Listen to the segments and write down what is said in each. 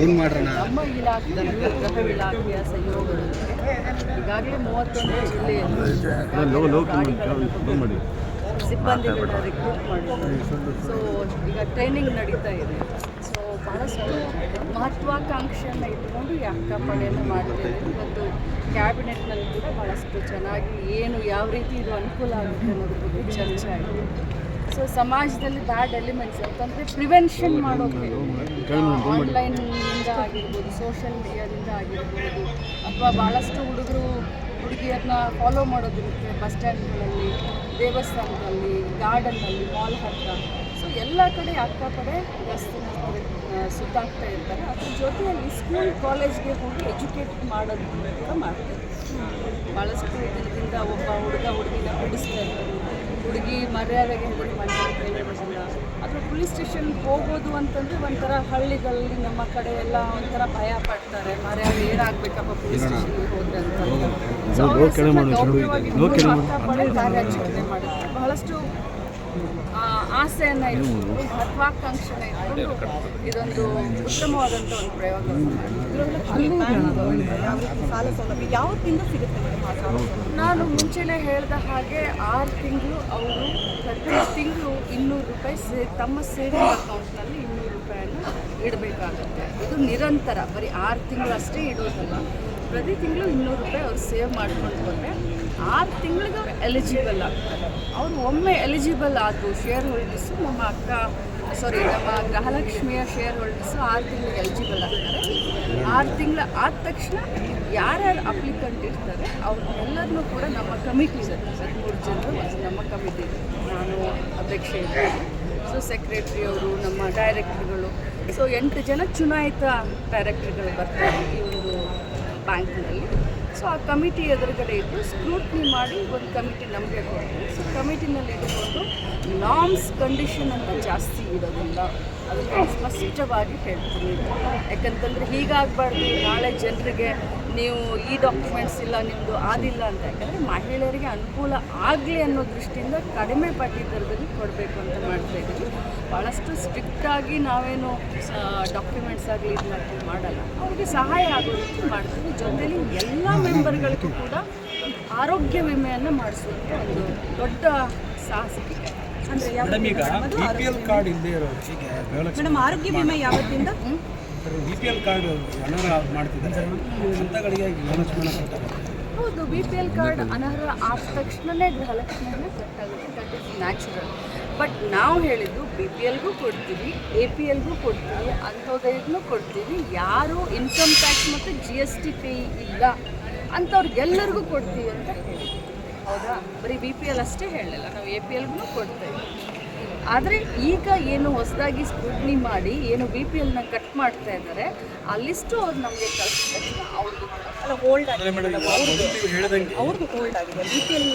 ಏನ್ ಮಾಡ್ರಣ ನಮ್ಮ ಇಲಾಖೆ ಇಲಾಖೆಯ ಸಹಯೋಗದೊಂದಿಗೆ ಈಗಾಗಲೇ ಮೂವತ್ತೊಂದು ಜಿಲ್ಲೆಯಲ್ಲಿ ಸಿಬ್ಬಂದಿಗಳನ್ನ ರಿಕ್ರೂಟ್ ಮಾಡಿದ್ದಾರೆ. ಸೊ ಈಗ ಟ್ರೈನಿಂಗ್ ನಡೀತಾ ಇದೆ. ಸೊ ಬಹಳಷ್ಟು ಮಹತ್ವಾಕಾಂಕ್ಷೆಯನ್ನು ಇಟ್ಕೊಂಡು ಈ ಅಕ್ಕಪಡೆಯನ್ನು ಮಾಡಿದ್ದೇವೆ ಮತ್ತು ಕ್ಯಾಬಿನೆಟ್ನಲ್ಲಿ ಕೂಡ ಬಹಳಷ್ಟು ಚೆನ್ನಾಗಿ ಏನು ಯಾವ ರೀತಿ ಇದು ಅನುಕೂಲ ಆಗುತ್ತೆ ಅನ್ನೋದ್ರ ಬಗ್ಗೆ ಚರ್ಚೆ ಆಗಿದೆ. ಸೊ ಸಮಾಜದಲ್ಲಿ ಬ್ಯಾಡ್ ಎಲಿಮೆಂಟ್ಸ್ ಅಂತಂದರೆ ಪ್ರಿವೆನ್ಷನ್ ಮಾಡೋಕ್ಕೆ ಆನ್ಲೈನಿಂದ ಆಗಿರ್ಬೋದು ಸೋಷಿಯಲ್ ಮೀಡಿಯಾದಿಂದ ಆಗಿರ್ಬೋದು ಅಥವಾ ಭಾಳಷ್ಟು ಹುಡುಗರು ಹುಡುಗಿಯರನ್ನ ಫಾಲೋ ಮಾಡೋದಿರುತ್ತೆ. ಬಸ್ ಸ್ಟ್ಯಾಂಡ್ಗಳಲ್ಲಿ ದೇವಸ್ಥಾನದಲ್ಲಿ ಗಾರ್ಡನ್ನಲ್ಲಿ ಮಾಲ್ ಹತ್ರ. ಎಲ್ಲ ಕಡೆ ಅಕ್ಕಪಡೆ ಜಾಸ್ತಿ ಸುತ್ತಾಗ್ತಾ ಇರ್ತಾರೆ. ಅದ್ರ ಜೊತೆಯಲ್ಲಿ ಸ್ಕೂಲ್ ಕಾಲೇಜ್ಗೆ ಹೋಗಿ ಎಜುಕೇಟ್ ಮಾಡೋದು ಕೂಡ ಮಾಡ್ತಾರೆ. ಭಾಳಷ್ಟು ಇದರಿಂದ ಒಬ್ಬ ಹುಡುಗ ಹುಡುಗಿನ ಬಿಡಿಸ್ತಾ ಇರ್ತಾರೆ. ಹುಡುಗಿ ಮರ್ಯಾದೆಗೆ ಹೆದರಿ ಮನೆಯಲ್ಲಿ ಕೈ ಬಿಡೋದಿಲ್ಲ. ಅಥವಾ ಪೊಲೀಸ್ ಸ್ಟೇಷನ್ ಹೋಗೋದು ಅಂತಂದರೆ ಒಂಥರ ಹಳ್ಳಿಗಳಲ್ಲಿ ನಮ್ಮ ಕಡೆ ಎಲ್ಲ ಒಂಥರ ಭಯ ಪಡ್ತಾರೆ. ಮರ್ಯಾದೆ ಏನಾಗಬೇಕಪ್ಪ ಪೊಲೀಸ್ ಸ್ಟೇಷನ್ಗೆ ಹೋದ್ರೆ ಅಂತ. ಸೊ ಅವ್ರ ಹೆಸರನ್ನ ಗೌರವವಾಗಿ ಕಾರ್ಯಾಚರಣೆ ಮಾಡುತ್ತೆ ಬಹಳಷ್ಟು ಆಸೆಯನ್ನು ಇಟ್ಕೊಂಡು ಮಹತ್ವಾಕಾಂಕ್ಷೆನ ಇಟ್ಕೊಂಡು ಇದೊಂದು ಉತ್ತಮವಾದಂಥ ಒಂದು ಪ್ರಯೋಗ ಸಾಲ ಸೌಲಭ್ಯ ತಿಂಗಳು ಸಿಗುತ್ತೆ ನಾನು ಮುಂಚೆನೇ ಹೇಳಿದ ಹಾಗೆ ಆರು ತಿಂಗಳು ಅವರು ಪ್ರತಿ ತಿಂಗಳು ಇನ್ನೂರು ರೂಪಾಯಿ ಸೇ, ತಮ್ಮ ಸೇವಿಂಗ್ ಅಕೌಂಟ್ನಲ್ಲಿ ಇನ್ನೂರು ರೂಪಾಯಿಯನ್ನು ಇಡಬೇಕಾಗುತ್ತೆ. ಇದು ನಿರಂತರ, ಬರೀ ಆರು ತಿಂಗಳು ಅಷ್ಟೇ ಇಡೋದಲ್ಲ. ಪ್ರತಿ ತಿಂಗಳು ಇನ್ನೂರು ರೂಪಾಯಿ ಅವ್ರು ಸೇವ್ ಮಾಡ್ಕೊಂಡು ಬಂದರೆ ಆರು ತಿಂಗಳಿಗೆ ಎಲಿಜಿಬಲ್ ಆಗ್ತಾರೆ ಅವರು ಒಮ್ಮೆ ಎಲಿಜಿಬಲ್ ಆದರು ಶೇರ್ ಹೋಲ್ಡರ್ಸ್ ನಮ್ಮ ಅಕ್ಕ ಸಾರಿ ನಮ್ಮ ಗೃಹಲಕ್ಷ್ಮಿಯ ಶೇರ್ ಹೋಲ್ಡರ್ಸು ಆರು ತಿಂಗಳಿಗೆ ಎಲಿಜಿಬಲ್ ಆಗ್ತಾರೆ. ಆರು ತಿಂಗಳ ಆದ ತಕ್ಷಣ ಯಾರ್ಯಾರು ಅಪ್ಲಿಕೆಂಟ್ ಇರ್ತಾರೆ ಅವ್ರನ್ನೆಲ್ಲರನ್ನೂ ಕೂಡ ನಮ್ಮ ಕಮಿಟಿ ಇದೆ. ಹದಿಮೂರು ಜನರು ನಮ್ಮ ಕಮಿಟಿ ನಾನು ಅಧ್ಯಕ್ಷ ಇದ್ದೀನಿ. ಸೊ ಸೆಕ್ರೆಟ್ರಿ ಅವರು, ನಮ್ಮ ಡೈರೆಕ್ಟ್ರುಗಳು ಸೊ ಎಂಟು ಜನ ಚುನಾಯಿತ ಡೈರೆಕ್ಟ್ರುಗಳು ಬರ್ತಾರೆ ಈ ಒಂದು ಬ್ಯಾಂಕ್ನಲ್ಲಿ ಸೊ ಆ ಕಮಿಟಿ ಎದುರುಗಡೆ ಇದ್ದು ಸ್ಕ್ರೂಟ್ನಿ ಮಾಡಿ ಒಂದು ಕಮಿಟಿ ನಮಗೆ ಕೊಡ್ತೀವಿ ಸೊ ಕಮಿಟಿನಲ್ಲಿ ಇಟ್ಕೊಂಡು ನಾಮ್ಸ್ ಕಂಡೀಷನ್ ಅಂತ ಜಾಸ್ತಿ ಇರೋದಿಲ್ಲ. ಅದನ್ನು ಸ್ಪಷ್ಟವಾಗಿ ಹೇಳ್ತೀನಿ. ಯಾಕಂತಂದರೆ ಹೀಗಾಗಬಾರ್ದು. ನಾಳೆ ಜನರಿಗೆ ನೀವು ಈ ಡಾಕ್ಯುಮೆಂಟ್ಸ್ ಇಲ್ಲ ನಿಮ್ಮದು ಆದಿಲ್ಲ ಅಂತ. ಯಾಕಂದರೆ ಮಹಿಳೆಯರಿಗೆ ಅನುಕೂಲ ಆಗಲಿ ಅನ್ನೋ ದೃಷ್ಟಿಯಿಂದ ಕಡಿಮೆ ಬಡ್ಡಿ ದರದಲ್ಲಿ ಕೊಡಬೇಕು ಅಂತ ಮಾಡ್ತಾ ಇದ್ದೀವಿ. ಭಾಳಷ್ಟು ಸ್ಟ್ರಿಕ್ಟಾಗಿ ನಾವೇನು ಡಾಕ್ಯುಮೆಂಟ್ಸ್ ಆಗಲಿ ಇದು ಮಾಡ್ತೀವಿ ಮಾಡಲ್ಲ. ಅವ್ರಿಗೆ ಸಹಾಯ ಆಗೋ ರೀತಿ ಮಾಡ್ತೀವಿ. ಜೊತೆಲಿ ಎಲ್ಲ ಮೆಂಬರ್ಗಳಿಗೂ ಕೂಡ ಆರೋಗ್ಯ ವಿಮೆಯನ್ನು ಮಾಡಿಸುವಂಥ ಒಂದು ದೊಡ್ಡ ಸಾಹಸ ಅಂದರೆ ಮೇಡಮ್ ಆರೋಗ್ಯ ವಿಮೆ? ಯಾವತ್ತಿಂದ? ಬಿ ಪಿ ಎಲ್ ಕಾರ್ಡ್ ಅನರ್ಹ ಮಾಡ್ತಿದ್ದಾರೆ. ಅಂಥಗಳಿಗೆ ಗೃಹಲಕ್ಷ್ಮಣ ಹೌದು ಬಿ ಪಿ ಎಲ್ ಕಾರ್ಡ್ ಅನರ್ಹ ಆದ ತಕ್ಷಣವೇ ಗೃಹಲಕ್ಷ್ಮಿಯನ್ನು ಕೊಟ್ಟಾಗುತ್ತೆ ದಟ್ ಇಸ್ ನ್ಯಾಚುರಲ್ ಬಟ್ ನಾವು ಹೇಳಿದ್ದು ಬಿ ಪಿ ಎಲ್ಗೂ ಕೊಡ್ತೀವಿ ಎ ಪಿ ಎಲ್ಗೂ ಕೊಡ್ತೀವಿ ಅಂಥೋದಯಕ್ಕೂ ಕೊಡ್ತೀವಿ. ಯಾರು ಇನ್ಕಮ್ ಟ್ಯಾಕ್ಸ್ ಮತ್ತು ಜಿ ಎಸ್ ಟಿ ಪೇ ಇಲ್ಲ. ಅಂಥವ್ರಿಗೆಲ್ಲರಿಗೂ ಕೊಡ್ತೀವಿ ಅಂತ ಹೇಳಿ ಹೌದಾ? ಬರೀ ಬಿ ಪಿ ಎಲ್ ಅಷ್ಟೇ ಹೇಳಲಿಲ್ಲ. ನಾವು ಎ ಪಿ ಎಲ್ಗೂ ಕೊಡ್ತೇವೆ ಆದರೆ ಈಗ ಏನು ಹೊಸದಾಗಿ ಸ್ಕ್ರೂಟ್ನಿ ಮಾಡಿ ಏನು ಬಿ ಪಿ ಎಲ್ನ ಕಟ್ ಮಾಡ್ತಾ ಇದ್ದಾರೆ ಆ ಲಿಸ್ಟು ಅವ್ರು ನಮಗೆ ಕಳಿಸಿದ ತಕ್ಷಣ ಅಲ್ಲ ಹೋಲ್ಡ್ ಆಗಿದೆ. ಮೇಡಮ್ ಮೊದಲು ನೀವು ಹೇಳಿದಂಗೆ ಅವ್ರದ್ದು ಹೋಲ್ಡ್ ಆಗಿದೆ. ಬಿ ಪಿ ಎಲ್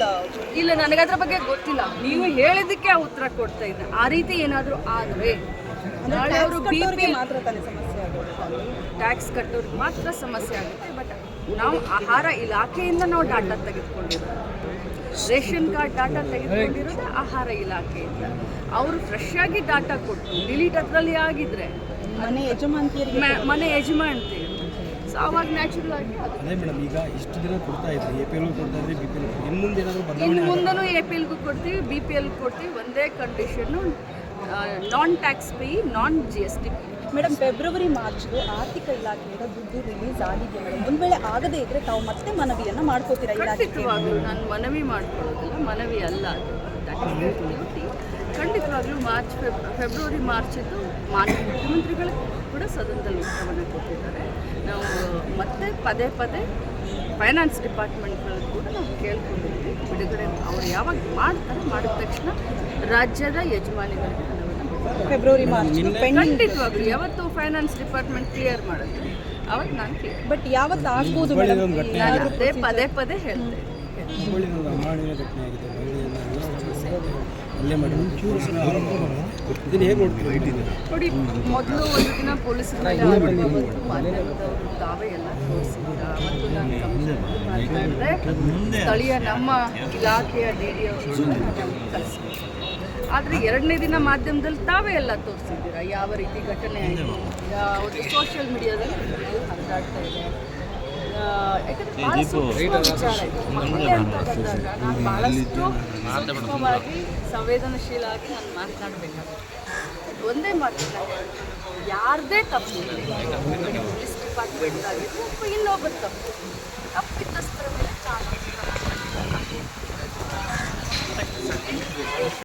ಇಲ್ಲ ನನಗೆ ಅದ್ರ ಬಗ್ಗೆ ಗೊತ್ತಿಲ್ಲ. ನೀವು ಹೇಳಿದಕ್ಕೆ ಆ ಉತ್ತರ ಕೊಡ್ತಾ ಇದ್ದೆ. ಆ ರೀತಿ ಏನಾದರೂ ಆದರೆ ನಾಳೆ ಅವರು ಬಿ ಪಿ ಮಾತ್ರ ತಾನೇ ಸಮಸ್ಯೆ ಆಗುತ್ತೆ. ಟ್ಯಾಕ್ಸ್ ಕಟ್ಟೋರಿಗೆ ಮಾತ್ರ ಸಮಸ್ಯೆ ಆಗುತ್ತೆ ಬಟ್ ನಾವು ಆಹಾರ ಇಲಾಖೆಯಿಂದ ನಾವು ಡಾಟಾ ತೆಗೆದುಕೊಂಡಿರೋದು. ರೇಷನ್ ಕಾರ್ಡ್ ಡಾಟಾ ತೆಗೆದುಕೊಂಡಿರೋದೇ ಆಹಾರ ಇಲಾಖೆಯಿಂದ ಅವರು ಫ್ರೆಶ್ ಆಗಿ ಡಾಟಾ ಕೊಟ್ಟು ಡಿಲೀಟ್ ಅದರಲ್ಲಿ ಆಗಿದ್ರೆ. ಮನೆ ಯಜಮಾಂತಿಯರಿಗೆ ಮ- ಮನೆ ಯಜಮಾನ್ತಿ ಸೊ ಅವಾಗ ನ್ಯಾಚುರಲ್ ಆಗಿ ಅದೇ. ಮೇಡಮ್ ಈಗ ಇಷ್ಟು ದಿನ ಕೊಡ್ತಾ ಇದ್ರಿ ಎ ಪಿ ಎಲ್ ಕೊಡ್ತಾ ಇದ್ರಿ ಬಿ ಪಿ ಎಲ್ ಇನ್ನು ಮುಂದೆ ಏನಾದರೂ ಬದಲಾವಣೆ ಇನ್ನು ಮುಂದೂ ಎ ಪಿ ಎಲ್ಗೂ ಕೊಡ್ತೀವಿ ಬಿ ಪಿ ಎಲ್ ಕೊಡ್ತೀವಿ ಒಂದೇ condition non tax pay non G S T madam, February ಮಾರ್ಚ್ಗೆ ಆರ್ಥಿಕ ಇಲಾಖೆಯಿಂದ ದುಡ್ಡು ರಿಲೀಸ್ ಆಗಿದೆ ಮೇಡಮ್ ಒಂದು ವೇಳೆ ಆಗದೇ ಇದ್ರೆ ತಾವು ಮತ್ತೆ ಮನವಿಯನ್ನ ಮಾಡ್ಕೋತೀರಾ ಖಂಡಿತವಾಗ್ಲೂ ನಾನು ಮನವಿ ಮಾಡ್ಕೊಳ್ಳೋದಿಲ್ಲ, ಮನವಿ ಅಲ್ಲ. ಖಂಡಿತವಾಗ್ಲೂ ಮಾರ್ಚ್, ಫೆಬ್, ಫೆಬ್ರವರಿ ಮಾರ್ಚಿದ್ದು ಮಾನ್ಯ ಮುಖ್ಯಮಂತ್ರಿಗಳು ಕೂಡ ಸದನದಲ್ಲಿ ಉತ್ತರವನ್ನು ಕೊಟ್ಟಿದ್ದಾರೆ ನಾವು ಮತ್ತೆ ಪದೇ ಪದೇ ಫೈನಾನ್ಸ್ ಡಿಪಾರ್ಟ್ಮೆಂಟ್ಗಳಲ್ಲಿ ಕೂಡ ನಾವು ಕೇಳ್ಕೊಂಡಿದ್ವಿ ಬಿಡುಗಡೆ ಅವ್ರು ಯಾವಾಗ ಮಾಡ್ತಾರೆ, ಮಾಡಿದ ತಕ್ಷಣ ರಾಜ್ಯದ ಯಜಮಾನಿಗಳಿಗೆ. ಫೆಬ್ರವರಿ ಮಾರ್ಚ್ ಪೆಂಡಿಂಗ್ ಖಂಡಿತವಾಗ್ಲೂ. ಯಾವತ್ತು ಫೈನಾನ್ಸ್ ಡಿಪಾರ್ಟ್ಮೆಂಟ್ ಕ್ಲಿಯರ್ ಮಾಡುತ್ತೆ ಅವಾಗ ನಾನು ಕೇಳಿ ಬಟ್ ಯಾವತ್ತು ಆಗ್ಬೋದು ಮೇಡಮ್ ನಾನು ಅದೇ ಪದೇ ಪದೇ ಹೇಳ್ತೇನೆ. ಹುಬ್ಬಳ್ಳಿ ಒಂದು ಅಮಾನವೀಯ ಘಟನೆ ಆಗಿದೆ. ಮಹಿಳೆಯನ್ನ ಅಲ್ಲೇ ಮಾಡಿ ಇದನ್ನು ಹೇಗೆ ನೋಡ್ತೀವಿ ನೋಡಿ ಮೊದಲು ಒಂದು ದಿನ ಪೊಲೀಸರ ಮೇಲೆ ಆರೋಪ ಬಂತು ಮಾಧ್ಯಮದವರು ತಾವೇ ಎಲ್ಲ ತೋರಿಸಿದ್ರ ಮತ್ತು ನಾನು ಕಂಪ್ಲೇಂಟ್ ಮಾತಾಡಿದೆ ಸ್ಥಳೀಯ ನಮ್ಮ ಇಲಾಖೆಯ ಡಿ ಡಿ ಅವರು ಕಳಿಸ್ಬೇಕು ಆದರೆ ಎರಡನೇ ದಿನ ಮಾಧ್ಯಮದಲ್ಲಿ ತಾವೇ ಎಲ್ಲ ತೋರಿಸಿದ್ದೀರಾ? ಯಾವ ರೀತಿ ಘಟನೆ ಆಯಿತು? ಸೋಷಿಯಲ್ ಮೀಡಿಯಾದಲ್ಲಿ ಹರಿದಾಡ್ತಾ ಇದೆ. ನಾನು ಸಂವೇದನಾಶೀಲ ಆಗಿ ನಾನು ಮಾತನಾಡಬೇಕಾಗುತ್ತೆ. ಒಂದೇ ಮಾತು ಯಾರದೇ ತಪ್ಪು ಪೊಲೀಸ್ ಡಿಪಾರ್ಟ್ಮೆಂಟ್ ಆಗಿರ್ಬೋದು ಇನ್ನೊಬ್ಬರ ತಪ್ಪು. ತಪ್ಪಿತಸ್ಥರ ಮೇಲೆ